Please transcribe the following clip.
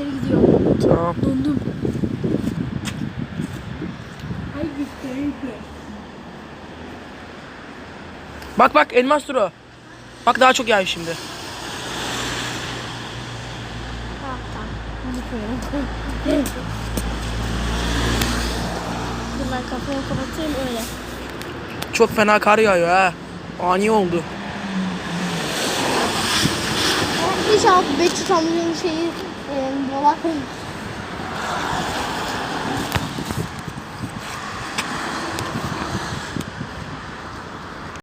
içeri gidiyor. Tamam. Dondum. Ay gitti. Bak bak elmas duru. Bak daha çok yağıyor şimdi. Tamam ben kafamı kapatayım öyle. Çok fena kar yağıyor ha. Ani oldu. İnşallah Betül amcanın şeyi en Boba Fett.